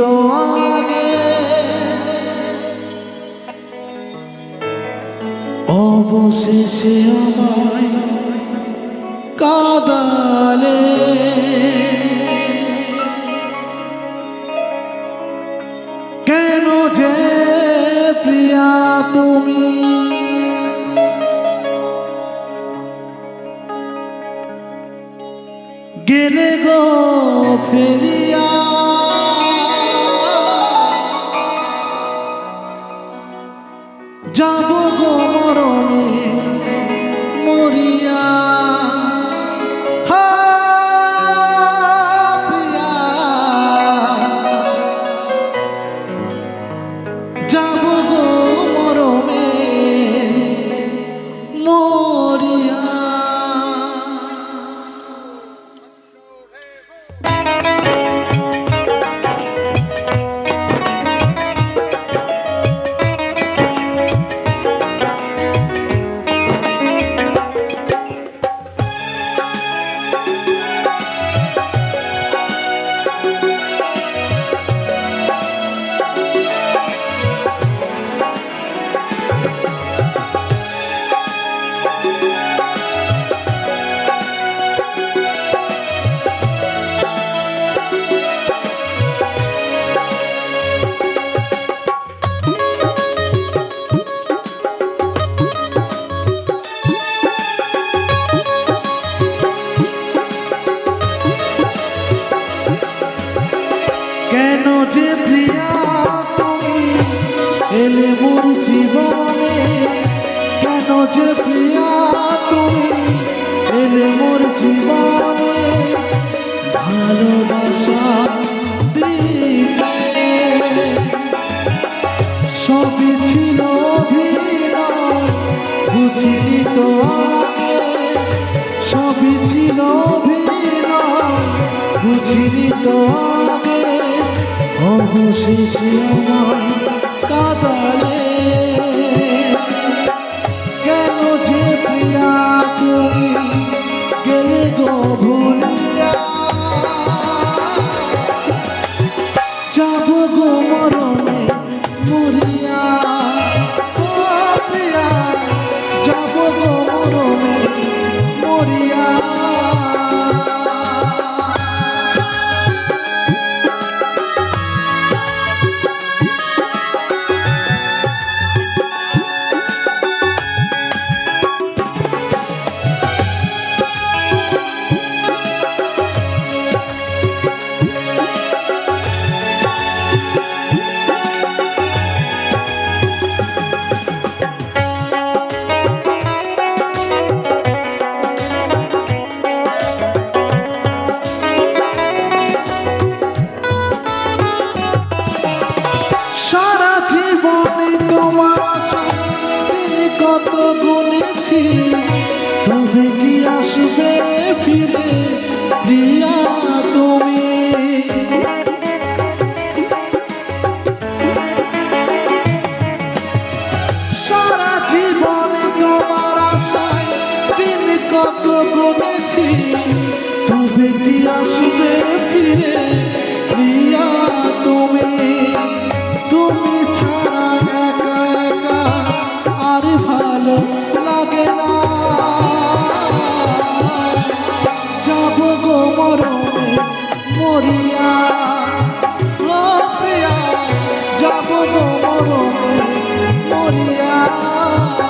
তো আগে অবশেষে আমায় কাদালে। এলে মোর জীবনে কেন যে প্রিয়া তুমি? এলে মোর জীবনে ভালোবাসা দিতে। সবই ছিল বুঝিনি তো আগে। সবই ছিল বুঝিনি তো আগে। অবশেষে আমায় কাদালে। কেন যে প্রিয়া? কত গুনেছি, তবে কি আসবে ফিরে প্রিয়া তুমি? সারা জীবনে তোমার আশায় দিন কত গুনেছি, তবে কি আসবে ফিরে প্রিয়া মরিয়া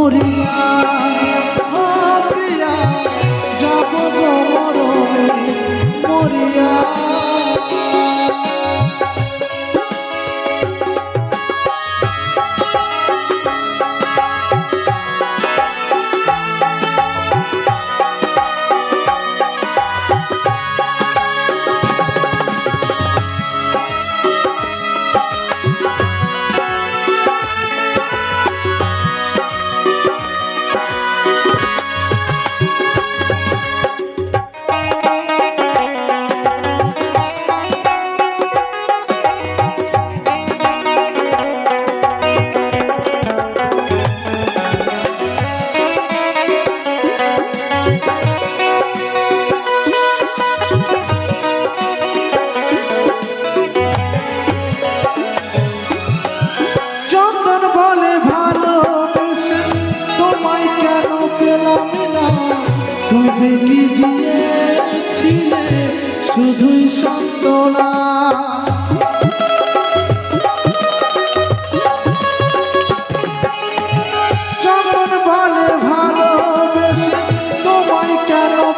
মরিয়া প্রিয়া যাব গো মরমে মরিয়া। কি দিয়েছিলে শুধুই সন্তনা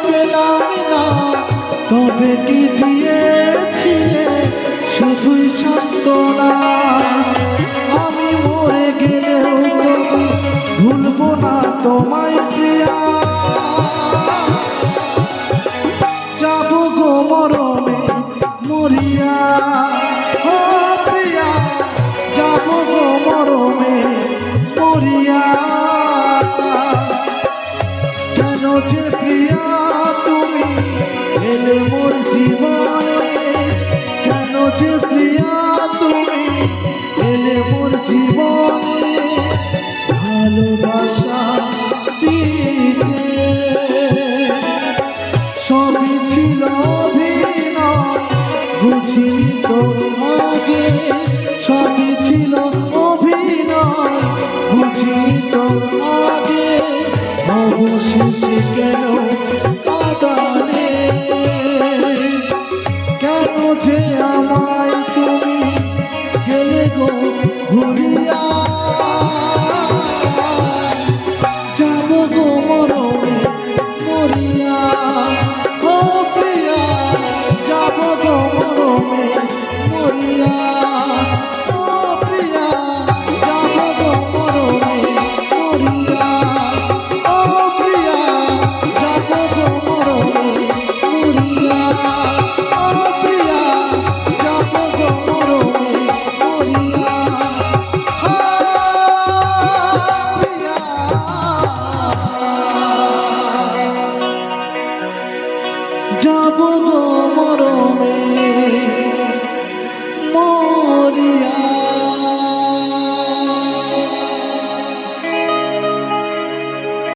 পেলাম তবে কি দিয়েছিলে শুধুই সান্ত্বনা আমি মরে গেলেও ভুলবো না তোমায়। যে প্রিয়া তুমি? এলে মোর জীবনে। কেন যে প্রিয়া তুমি? এলে মোর জীবনে। ভালোবাসা দিতে। সবই ছিল অভিনয়, বুঝিনি তো আগে। সবই অবশেষে কেন কাদালে? কেন যে